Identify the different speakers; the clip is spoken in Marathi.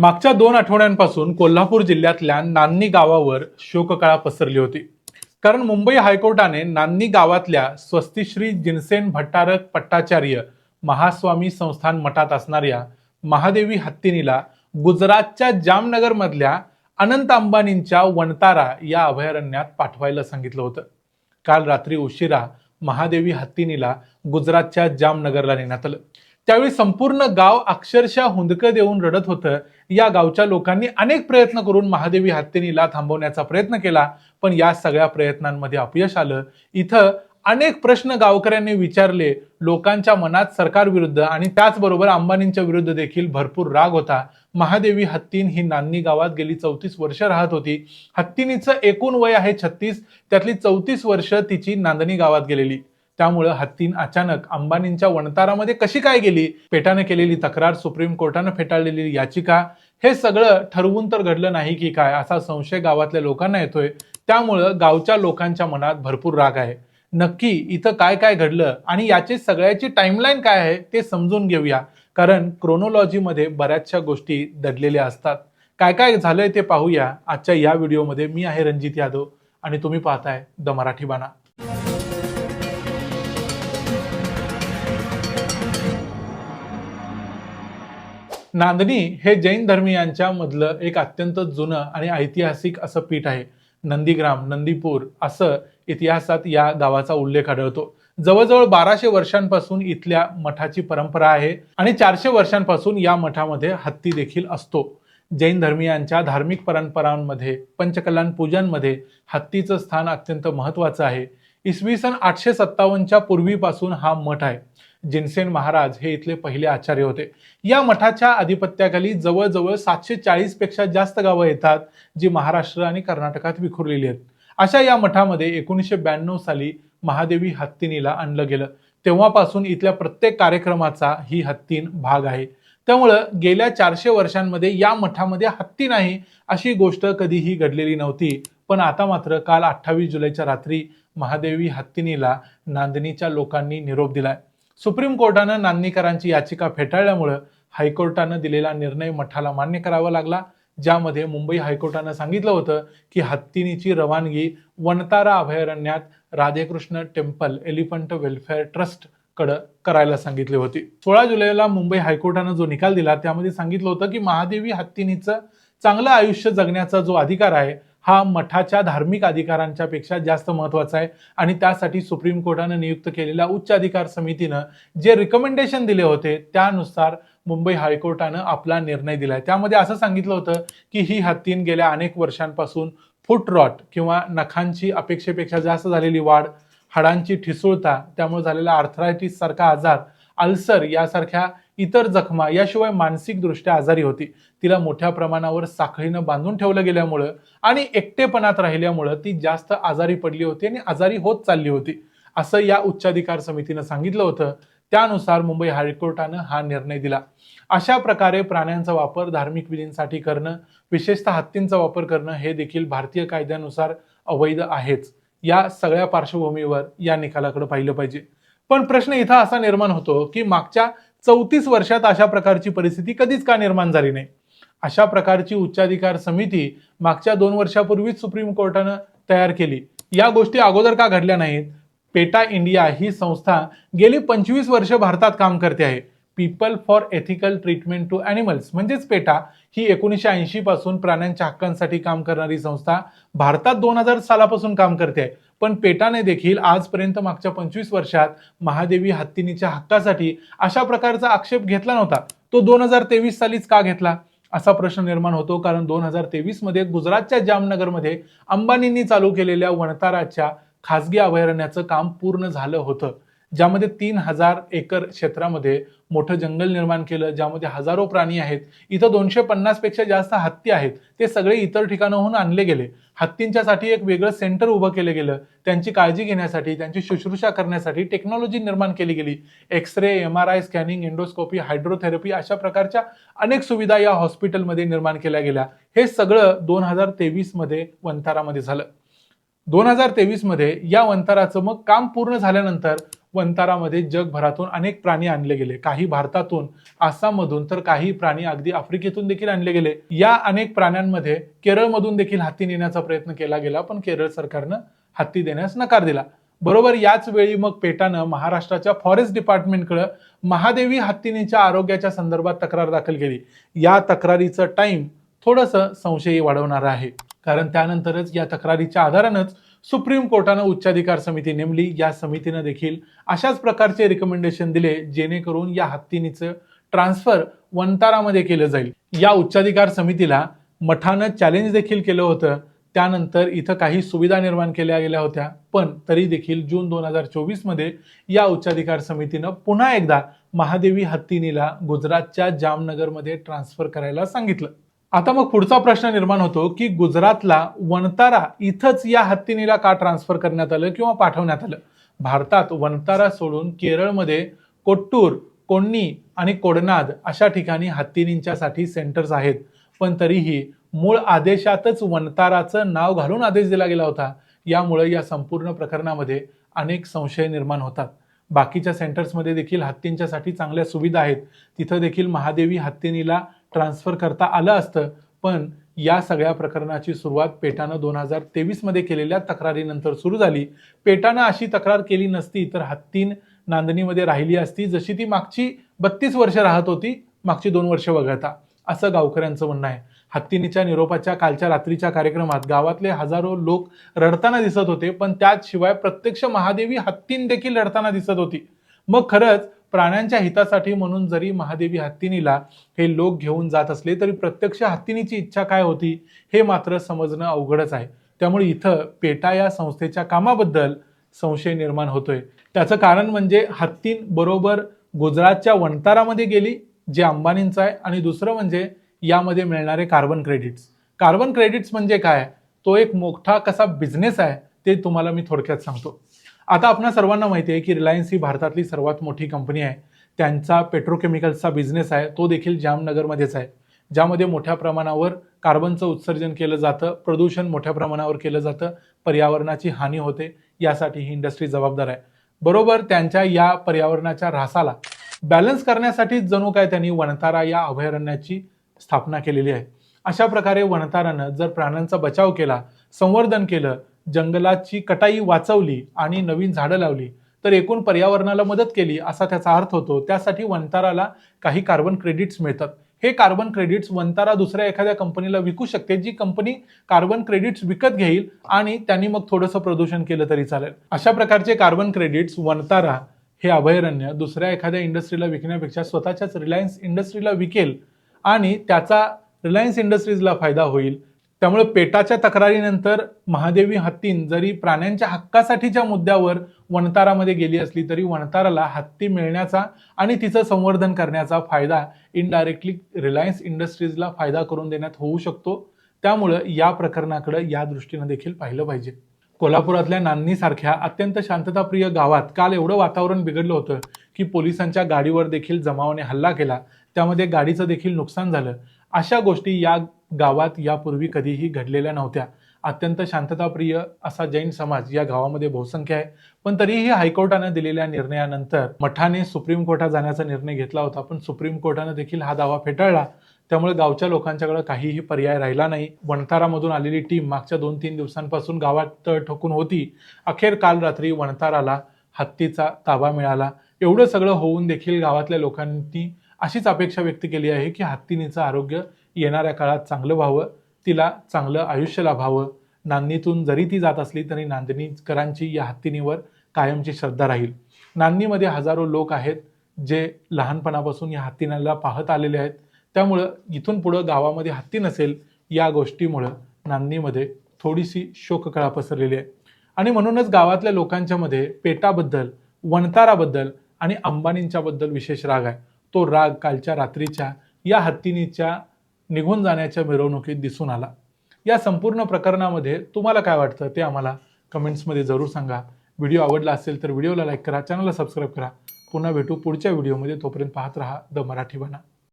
Speaker 1: मागच्या दोन आठवड्यांपासून कोल्हापूर जिल्ह्यातल्या नान्नी गावावर शोककळा पसरली होती. कारण मुंबई हायकोर्टाने नान्नी गावातल्या स्वस्तिश्री जिनसेन भट्टारक पट्टाचार्य महास्वामी संस्थान मठात असणाऱ्या महादेवी हत्तीनीला गुजरातच्या जामनगरमधल्या अनंत अंबानींच्या वणतारा या अभयारण्यात पाठवायला सांगितलं होतं. काल रात्री उशिरा महादेवी हत्तीनीला गुजरातच्या जामनगरला नेण्यात आलं. त्यावेळी संपूर्ण गाव अक्षरशः हुंदकं देऊन रडत होतं. या गावच्या लोकांनी अनेक प्रयत्न करून महादेवी हत्तीनीला थांबवण्याचा प्रयत्न केला पण या सगळ्या प्रयत्नांमध्ये अपयश आलं. इथं अनेक प्रश्न गावकऱ्यांनी विचारले. लोकांच्या मनात सरकार विरुद्ध आणि त्याचबरोबर अंबानींच्या विरुद्ध देखील भरपूर राग होता. महादेवी हत्तीन ही नान्नी गावात गेली चौतीस वर्ष राहत होती. हत्तीनीचं एकूण वय आहे छत्तीस. त्यातली चौतीस वर्ष तिची नांदणी गावात गेलेली. त्यामुळं हत्तीन अचानक अंबानींच्या वणतारामध्ये कशी काय गेली? पेटाने केलेली तक्रार सुप्रीम कोर्टानं फेटाळलेली याचिका हे सगळं ठरवून तर घडलं नाही की काय असा संशय गावातल्या लोकांना येतोय. त्यामुळं गावच्या लोकांच्या मनात भरपूर राग आहे. नक्की इथं काय काय घडलं आणि याची सगळ्याची टाईमलाईन काय आहे ते समजून घेऊया. कारण क्रोनोलॉजीमध्ये बऱ्याचशा गोष्टी दडलेल्या असतात. काय काय झालंय ते पाहूया. आजच्या या व्हिडिओमध्ये मी आहे रणजित यादव आणि तुम्ही पाहताय द मराठी बाणा. नांदणी हे जैन धर्मियांच्या मधलं एक अत्यंत जुनं आणि ऐतिहासिक असं पीठ आहे. नंदीग्राम नंदीपूर असं इतिहासात या गावाचा उल्लेख आढळतो. जवळजवळ बाराशे वर्षांपासून इथल्या मठाची परंपरा आहे आणि चारशे वर्षांपासून या मठामध्ये हत्ती देखील असतो. जैन धर्मियांच्या धार्मिक परंपरांमध्ये पंचकल्याण पूजांमध्ये हत्तीचं स्थान अत्यंत महत्वाचं आहे. इसवी सन आठशे सत्तावन्नच्या पूर्वीपासून हा मठ आहे. जिनसेन महाराज हे इथले पहिले आचार्य होते. या मठाच्या अधिपत्याखाली जवळजवळ सातशे चाळीसपेक्षा जास्त गावं येतात जी महाराष्ट्र आणि कर्नाटकात विखुरलेली आहेत. अशा या मठामध्ये एकोणीसशे ब्याण्णव साली महादेवी हत्तीनीला आणलं गेलं. तेव्हापासून इथल्या प्रत्येक कार्यक्रमाचा ही हत्तीन भाग आहे. त्यामुळं गेल्या चारशे वर्षांमध्ये या मठामध्ये हत्ती नाही अशी गोष्ट कधीही घडलेली नव्हती. पण आता मात्र काल अठ्ठावीस जुलैच्या रात्री महादेवी हत्तीनीला नांदणीच्या लोकांनी निरोप दिलाय. सुप्रीम कोर्टानं नांदणीकरांची याचिका फेटाळल्यामुळं हायकोर्टानं दिलेला निर्णय मठाला मान्य करावा लागला. ज्यामध्ये मुंबई हायकोर्टानं सांगितलं होतं की हत्तीनीची रवानगी वनतारा अभयारण्यात Radhekrishna temple elephant welfare trust कडं करायला सांगितली होती. सोळा जुलैला मुंबई हायकोर्टानं जो निकाल दिला त्यामध्ये सांगितलं होतं की महादेवी हत्तीनीचं चांगलं आयुष्य जगण्याचा जो अधिकार आहे हा मठाच्या धार्मिक अधिकारांच्या पेक्षा जास्त महत्त्वाचा आहे. आणि त्यासाठी सुप्रीम कोर्टानं नियुक्त केलेल्या उच्च अधिकार समितीनं जे रिकमेंडेशन दिले होते त्यानुसार मुंबई हायकोर्टानं आपला निर्णय दिलाय. त्यामध्ये असं सांगितलं होतं की ही हत्तीन गेल्या अनेक वर्षांपासून फूट रॉट किंवा नखांची अपेक्षेपेक्षा जास्त झालेली वाढ हाडांची ठिसूळता त्यामुळे झालेला आर्थरायटिस सारखा आजार अल्सर यासारख्या इतर जखमा याशिवाय मानसिकदृष्ट्या आजारी होती. तिला मोठ्या प्रमाणावर साखळीनं बांधून ठेवलं गेल्यामुळं आणि एकटेपणात राहिल्यामुळं ती जास्त आजारी पडली होती आणि आजारी होत चालली होती. असं या उच्चाधिकार समितीनं सांगितलं होतं. त्यानुसार मुंबई हायकोर्टानं हा निर्णय दिला. अशा प्रकारे प्राण्यांचा वापर धार्मिक विधींसाठी करणं विशेषतः हत्तींचा वापर करणं हे देखील भारतीय कायद्यानुसार अवैध आहेच. या सगळ्या पार्श्वभूमीवर या निकालाकडे पाहिलं पाहिजे. पण प्रश्न इथं असा निर्माण होतो की मागच्या चौतीस वर्षात अशा प्रकारची परिस्थिती कधीच का निर्माण झाली नाही? अशा प्रकारची उच्चाधिकार समिती मागच्या दोन वर्षापूर्वीच सुप्रीम कोर्टानं तयार केली. या गोष्टी अगोदर का घडल्या नाहीत? पेटा इंडिया ही संस्था गेली पंचवीस वर्ष भारतात काम करते आहे. People for ethical treatment to animals म्हणजेच पेटा ही एकोणीसशे ऐंशी पासून प्राण्यांच्या हक्कांसाठी काम करणारी संस्था भारतात दोन हजार सालापासून काम करते आहे. पण पेटाने देखील आजपर्यंत मागच्या पंचवीस वर्षात महादेवी हत्तीनीच्या हक्कासाठी अशा प्रकारचा आक्षेप घेतला नव्हता. तो दोन हजार तेवीस सालीच का घेतला? असा प्रश्न निर्माण होतो कारण दोन हजार तेवीसमध्ये गुजरातच्या जामनगरमध्ये अंबानींनी चालू केलेल्या वणताराच्या खासगी अभयारण्याचं काम पूर्ण झालं होतं. ज्यामध्ये तीन हजार एकर क्षेत्रामध्ये मोठं जंगल निर्माण केलं ज्यामध्ये हजारो प्राणी आहेत. इथं दोनशे पन्नासपेक्षा जास्त हत्ती आहेत. ते सगळे इतर ठिकाणाहून आणले गेले. हत्तींच्यासाठी एक वेगळं सेंटर उभं केलं गेलं. त्यांची काळजी घेण्यासाठी त्यांची शुश्रूषा करण्यासाठी टेक्नॉलॉजी निर्माण केली गेली. X ray M R I scanning endoscopy hydrotherapy अशा प्रकारच्या अनेक सुविधा या हॉस्पिटलमध्ये निर्माण केल्या गेल्या. हे सगळं दोन हजार तेवीसमध्ये वंतारामध्ये झालं. दोन हजार तेवीसमध्ये या वंताराचं मग काम पूर्ण झाल्यानंतर वंतारामध्ये जगभरातून अनेक प्राणी आणले गेले. काही भारतातून आसाममधून तर काही प्राणी अगदी आफ्रिकेतून देखील आणले गेले. या अनेक प्राण्यांमध्ये केरळमधून देखील हत्ती नेण्याचा प्रयत्न केला गेला पण केरळ सरकारनं हत्ती देण्यास नकार दिला. बरोबर याच वेळी मग पेटानं महाराष्ट्राच्या फॉरेस्ट डिपार्टमेंटकडे महादेवी हत्तीनीच्या आरोग्याच्या संदर्भात तक्रार दाखल केली. या तक्रारीचं टाइम थोडंसं संशयी वाढवणार आहे. कारण त्यानंतरच या तक्रारीच्या आधारानंच सुप्रीम कोर्टानं उच्चाधिकार समिती नेमली. या समितीनं देखील अशाच प्रकारचे रिकमेंडेशन दिले जेणेकरून या हत्तीनीचं ट्रान्सफर वंतारामध्ये केलं जाईल. या उच्चाधिकार समितीला मठानं चॅलेंज देखील केलं होतं. त्यानंतर इथं काही सुविधा निर्माण केल्या गेल्या होत्या. पण तरी देखील जून दोन हजार चोवीसमध्ये या उच्चाधिकार समितीनं पुन्हा एकदा महादेवी हत्तीनीला गुजरातच्या जामनगरमध्ये ट्रान्सफर करायला सांगितलं. आता मग पुढचा प्रश्न निर्माण होतो की गुजरातला वनतारा इथंच या हत्तीनीला का ट्रान्सफर करण्यात आलं किंवा पाठवण्यात आलं? भारतात वनतारा सोडून केरळमध्ये कोट्टूर कोन्नी आणि कोडनाद अशा ठिकाणी हत्तीनींच्यासाठी सेंटर्स आहेत. पण तरीही मूळ आदेशातच वनताराचं नाव घालून आदेश दिला गेला होता. यामुळे या संपूर्ण प्रकरणामध्ये अनेक संशय निर्माण होतात. बाकीच्या सेंटर्समध्ये देखील हत्तींच्यासाठी चांगल्या सुविधा आहेत. तिथं देखील महादेवी हत्तीनीला ट्रान्सफर करता आलं असतं पण या सगळ्या प्रकरणाची सुरुवात पेटानं दोन हजार तेवीसमध्ये केलेल्या तक्रारीनंतर सुरू झाली. पेटानं अशी तक्रार केली नसती तर हत्तीन नांदणीमध्ये राहिली असती जशी ती मागची बत्तीस वर्ष राहत होती मागची दोन वर्ष वगळता. असं गावकऱ्यांचं म्हणणं आहे. हत्तीनीच्या निरोपाच्या कालच्या रात्रीच्या कार्यक्रमात गावातले हजारो लोक रडताना दिसत होते पण त्याशिवाय प्रत्यक्ष महादेवी हत्तीन देखील रडताना दिसत होती. मग खरंच प्राण्यांच्या हितासाठी म्हणून जरी महादेवी हत्तीनीला हे लोक घेऊन जात असले तरी प्रत्यक्ष हत्तीनीची इच्छा काय होती हे मात्र समजणं अवघडच आहे. त्यामुळे इथं पेटा या संस्थेच्या कामाबद्दल संशय निर्माण होतोय. त्याचं कारण म्हणजे हत्तीन बरोबर गुजरातच्या वणतारामध्ये गेली जे अंबानींचं आहे आणि दुसरं म्हणजे यामध्ये मिळणारे कार्बन क्रेडिट्स कार्बन क्रेडिट्स म्हणजे काय? तो एक मोठा कसा बिझनेस आहे ते तुम्हाला मी थोडक्यात सांगतो. आता आपणा सर्वांना माहिती आहे की रिलायन्स ही भारतातली सर्वात मोठी कंपनी आहे. त्यांचा पेट्रोकेमिकल्सचा बिझनेस आहे. तो देखील जामनगरमध्येच आहे. ज्यामध्ये मोठ्या प्रमाणावर कार्बनचं उत्सर्जन केलं जातं प्रदूषण मोठ्या प्रमाणावर केलं जातं पर्यावरणाची हानी होते यासाठी ही इंडस्ट्री जबाबदार आहे. बरोबर त्यांच्या या पर्यावरणाच्या ऱ्हासाला बॅलन्स करण्यासाठी जणू काय त्यांनी वनतारा या अभयारण्याची स्थापना केलेली आहे. अशा प्रकारे वनतारानं जर प्राण्यांचा बचाव केला संवर्धन केलं जंगलाची कटाई वाचवली आणि नवीन झाडं लावली तर एकूण पर्यावरणाला मदत केली असा त्याचा अर्थ होतो. त्यासाठी वनताराला काही कार्बन क्रेडिट्स मिळतात. हे कार्बन क्रेडिट्स वनतारा दुसऱ्या एखाद्या कंपनीला विकू शकते जी कंपनी कार्बन क्रेडिट्स विकत घेईल आणि त्यांनी मग थोडंसं प्रदूषण केलं तरी चालेल. अशा प्रकारचे कार्बन क्रेडिट्स वनतारा हे अभयारण्य दुसऱ्या एखाद्या इंडस्ट्रीला विकण्यापेक्षा स्वतःच्याच रिलायन्स इंडस्ट्रीला विकेल आणि त्याचा रिलायन्स इंडस्ट्रीजला फायदा होईल. त्यामुळे पेटाच्या तक्रारीनंतर महादेवी हत्तीन जरी प्राण्यांच्या हक्कासाठीच्या मुद्द्यावर वणतारामध्ये गेली असली तरी वणताराला हत्ती मिळण्याचा आणि तिचं संवर्धन करण्याचा फायदा इनडायरेक्टली रिलायन्स इंडस्ट्रीजला फायदा करून देण्यात होऊ शकतो. त्यामुळं या प्रकरणाकडे या दृष्टीनं देखील पाहिलं पाहिजे. कोल्हापुरातल्या नान्नीसारख्या अत्यंत शांतताप्रिय गावात काल एवढं वातावरण बिघडलं होतं की पोलिसांच्या गाडीवर देखील जमावाने हल्ला केला. त्यामध्ये गाडीचं देखील नुकसान झालं. अशा गोष्टी या गावात यापूर्वी कधीही घडलेल्या नव्हत्या. अत्यंत शांतताप्रिय असा जैन समाज या गावामध्ये बहुसंख्य आहे. पण तरीही हायकोर्टानं दिलेल्या निर्णयानंतर मठाने सुप्रीम कोर्टात जाण्याचा निर्णय घेतला होता. पण सुप्रीम कोर्टानं देखील हा दावा फेटाळला. त्यामुळे गावच्या लोकांच्याकडे काहीही पर्याय राहिला नाही. वणतारामधून आलेली टीम मागच्या दोन तीन दिवसांपासून गावात तळ ठोकून होती. अखेर काल रात्री वणताराला हत्तीचा ताबा मिळाला. एवढं सगळं होऊन देखील गावातल्या लोकांनी अशीच अपेक्षा व्यक्त केली आहे की हत्तीनीचं आरोग्य येणाऱ्या काळात चांगलं व्हावं तिला चांगलं आयुष्य लाभावं. नांदणीतून जरी ती जात असली तरी नांदणीकरांची या हत्तीनीवर कायमची श्रद्धा राहील. नांदणीमध्ये हजारो लोक आहेत जे लहानपणापासून या हत्तीनाला पाहत आलेले आहेत. त्यामुळं इथून पुढं गावामध्ये हत्ती नसेल या गोष्टीमुळं नांदणीमध्ये थोडीशी शोककळा पसरलेली आहे. आणि म्हणूनच गावातल्या लोकांच्या मध्ये पेटाबद्दल वणताराबद्दल आणि अंबानींच्याबद्दल विशेष राग आहे. तो राग कालच्या रात्रीच्या या हत्तीनीच्या निघून जाण्याच्या मिरवणुकीत दिसून आला. या संपूर्ण प्रकरणामध्ये तुम्हाला काय वाटतं ते आम्हाला कमेंट्समध्ये जरूर सांगा. व्हिडिओ आवडला असेल तर व्हिडिओला लाईक करा चॅनलला सबस्क्राईब करा. पुन्हा भेटू पुढच्या व्हिडिओमध्ये. तोपर्यंत पाहत राहा द मराठी बना.